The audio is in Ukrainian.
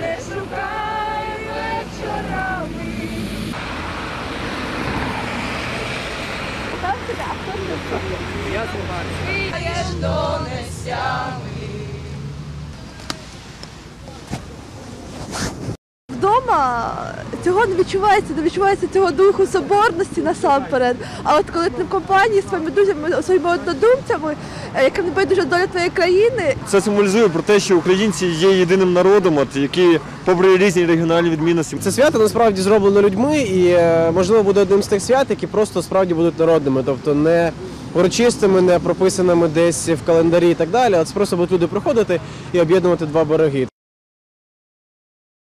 Не шукай вечорами. Даєш донестями. Вдома цього не відчувається, не відчувається цього духу соборності насамперед. А от коли ти в компанії з своїми друзями, своїми однодумцями, е, яким не байдуже доля твоєї країни, Це символізує про те, що українці є єдиним народом, от які, попри різні регіональні відмінності, Це свято насправді зроблено людьми і е, можливо буде одним з тих свят, які просто справді будуть народними, тобто не урочистими, не прописаними десь в календарі і так далі. А це просто будуть люди приходити і об'єднувати два береги.